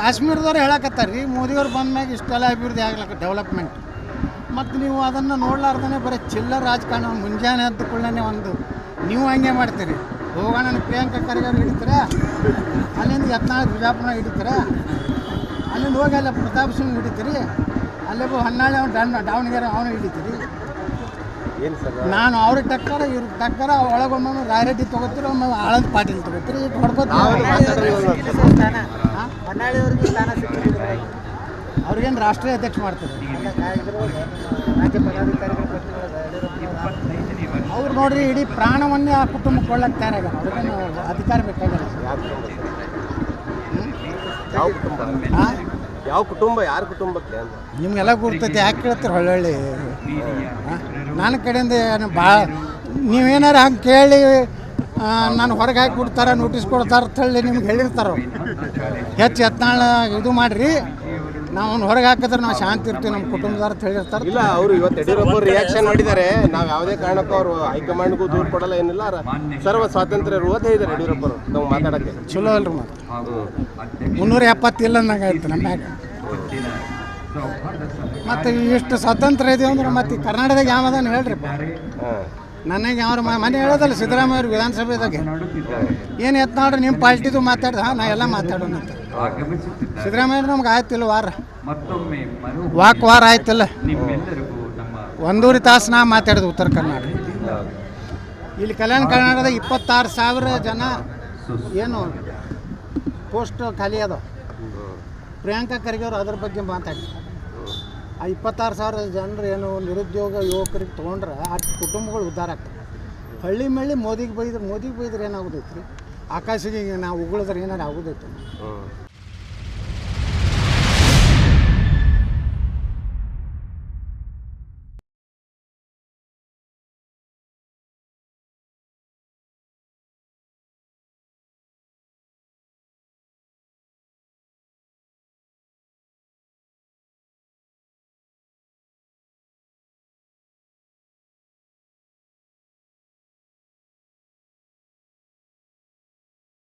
ಕಾಶ್ಮೀರದವ್ರು ಹೇಳಕತ್ತಾರ ರೀ ಮೋದಿಯವ್ರು ಬಂದ ಮ್ಯಾಗ ಇಷ್ಟೆಲ್ಲ ಅಭಿವೃದ್ಧಿ ಆಗ್ಲಕ್ಕ ಡೆವಲಪ್ಮೆಂಟ್ ಮತ್ತು ನೀವು ಅದನ್ನು ನೋಡ್ಲಾರ್ದೇ ಬರೀ ಚಿಲ್ಲರ್ ರಾಜಕಾರಣ ಮುಂಜಾನೆ ಎದ್ದ ಕೂಡಲೇ ಒಂದು ನೀವು ಹಂಗೆ ಮಾಡ್ತೀರಿ. ಹೋಗೋಣ ಪ್ರಿಯಾಂಕಾ ಖರ್ಗೆ ಅವ್ರು ಹಿಡಿತೀರ ಅಲ್ಲಿಂದ ಯತ್ನಾಳ್ ಬಿಜಾಪುರ ಹಿಡಿತೀರ ಅಲ್ಲಿಂದ ಹೋಗಿ ಅಲ್ಲ ಪ್ರತಾಪ್ ಸಿಂಗ್ ಹಿಡಿತೀರಿ ಅಲ್ಲೇ ಹನ್ನಾಳೆ ಅವ್ನು ಡಣ್ಣ ದಾವಣಗೆರೆ ಅವನು ಹಿಡಿತೀರಿ. ಏನು ಸರ್? ನಾನು ಅವ್ರಿಗೆ ಟಕ್ಕರ ಇವ್ರ ಟಕ್ಕರ ಒಳಗೊಮ್ಮೆ ರಾಯರೆಡ್ಡಿ ತಗೋತೀರಿ ಒಮ್ಮೆ ಆಳದ ಪಾಟೀಲ್ ತೊಗೋತೀರಿ ಇಟ್ಟು ಹೊಡ್ಕೋತೀರಿ. ಇಲ್ಲ. ಹೊನ್ನಾಳಿಯವರಿಗೆ ಸ್ಥಾನ ಸಿಕ್ಕಿದ್ರೆ ಅವ್ರಿಗೇನು ರಾಷ್ಟ್ರೀಯ ಅಧ್ಯಕ್ಷ ಮಾಡ್ತಾರೆ ರಾಜ್ಯ ಪದಾಧಿಕಾರಿಗಳ ಅವ್ರು ನೋಡ್ರಿ ಇಡೀ ಪ್ರಾಣವನ್ನೇ ಆ ಕುಟುಂಬಕ್ಕೆ ಕೊಳ್ಳಕ್ಕೆ ತಯಾರಾಗ ಅವ್ರಿಗೇನು ಅಧಿಕಾರ ಬೇಕಾಗಿಲ್ಲ ಯಾವ ಕುಟುಂಬ ಸರ್? ಯಾವ ಕುಟುಂಬ ಆ? ಯಾವ ಯಾರ ಕುಟುಂಬಕ್ಕೆ ನಿಮ್ಗೆಲ್ಲ ಗುರ್ತೈತಿ ಯಾಕೆ ಕೇಳ್ತೀರಿ ಹೊಳ್ಳಿ ನನ್ನ ಕಡೆಯಿಂದ ಏನು ಭಾಳ ನೀವೇನಾರು ಹಂಗೆ ಕೇಳಿ ನಾನು ಹೊರಗೆ ಹಾಕಿ ಬಿಡ್ತಾರೆ ನೋಟಿಸ್ ಕೊಡ್ತಾರೆ ತಳ್ಳಿ ನಿಮ್ಗೆ ಹೇಳಿರ್ತಾರೆ. ಹೆಚ್ಚು ಯತ್ನಾಳ ಇದು ಮಾಡಿರಿ. ನಾವು ಅವ್ನು ಹೊರಗೆ ಹಾಕಿದ್ರೆ ನಾವು ಶಾಂತಿ ಇರ್ತೀವಿ ನಮ್ಮ ಕುಟುಂಬದವ್ರು ಅಂತ ಹೇಳಿರ್ತಾರೆ. ಇಲ್ಲ ಅವರು ಇವತ್ತು ಯಡಿಯೂರಪ್ಪ ರಿಯಾಕ್ಷನ್ ಮಾಡಿದ್ದಾರೆ ನಾವು ಯಾವುದೇ ಕಾರಣಕ್ಕೂ ಅವರು ಹೈಕಮಾಂಡ್ಗೂ ದೂರು ಕೊಡಲ್ಲ ಏನಿಲ್ಲ. ಸರ್ವ ಸ್ವಾತಂತ್ರ್ಯ ಇರುವುದೇ ಹೇಳಿದ್ದಾರೆ ಯಡಿಯೂರಪ್ಪರು ನಾವು ಮಾತಾಡಕ್ಕೆ. ಚಲೋ ಅಲ್ರಿ ಮತ್ತೆ ಮುನ್ನೂರ ಎಪ್ಪತ್ತಿಲ್ಲ ಅನ್ನಂಗೆ ಆಯ್ತು ನಮ್ಮ ಮ್ಯಾಗ. ಮತ್ತು ಇಷ್ಟು ಸ್ವಾತಂತ್ರ್ಯ ಇದೆ ಅಂದ್ರೆ ಮತ್ತೆ ಕರ್ನಾಟಕದಾಗ ಯಾವ್ದಾನ ಹೇಳ್ರಿ ಹಾಂ. ನನಗೆ ಅವ್ರ ಮನೆ ಹೇಳೋದಲ್ಲ ಸಿದ್ದರಾಮಯ್ಯ ಅವ್ರ ವಿಧಾನಸಭೆದಾಗೆ ಏನು ಎತ್ ನೋಡ್ರಿ ನಿಮ್ಮ ಪಾರ್ಟಿದು ಮಾತಾಡ್ದ? ನಾ ಎಲ್ಲ ಮಾತಾಡೋಣ ಅಂತ. ಸಿದ್ದರಾಮಯ್ಯ ನಮ್ಗೆ ಆಯ್ತಿಲ್ಲ ವಾರ. ವಾಕ್ ವಾರ ಆಯ್ತಿಲ್ಲ. ಒಂದೂವರೆ ತಾಸು ನಾ ಮಾತಾಡಿದೆ ಉತ್ತರ ಕರ್ನಾಟಕ. ಇಲ್ಲಿ ಕಲ್ಯಾಣ ಕರ್ನಾಟಕದ ಇಪ್ಪತ್ತಾರು ಸಾವಿರ ಜನ ಏನು ಪೋಸ್ಟ್ ಖಾಲಿ ಅದಾವ. ಪ್ರಿಯಾಂಕಾ ಖರ್ಗೆ ಅವರು ಅದ್ರ ಬಗ್ಗೆ ಮಾತಾಡಿ. ಆ ಇಪ್ಪತ್ತಾರು ಸಾವಿರ ಜನರು ಏನು ನಿರುದ್ಯೋಗ ಯುವಕರಿಗೆ ತೊಗೊಂಡ್ರೆ ಆ ಕುಟುಂಬಗಳು ಉದ್ಧಾರ ಆಗ್ತವೆ. ಹಳ್ಳಿ ಮಳ್ಳಿ ಮೋದಿಗೆ ಬೈದ್ರೆ ಮೋದಿಗೆ ಬೈದ್ರೆ ಏನಾಗೋದೈತ್ರಿ? ಆಕಾಶಿಗೆ ನಾವು ಉಗುಳಿದ್ರೆ ಏನಾರು ಆಗೋದೈತೆ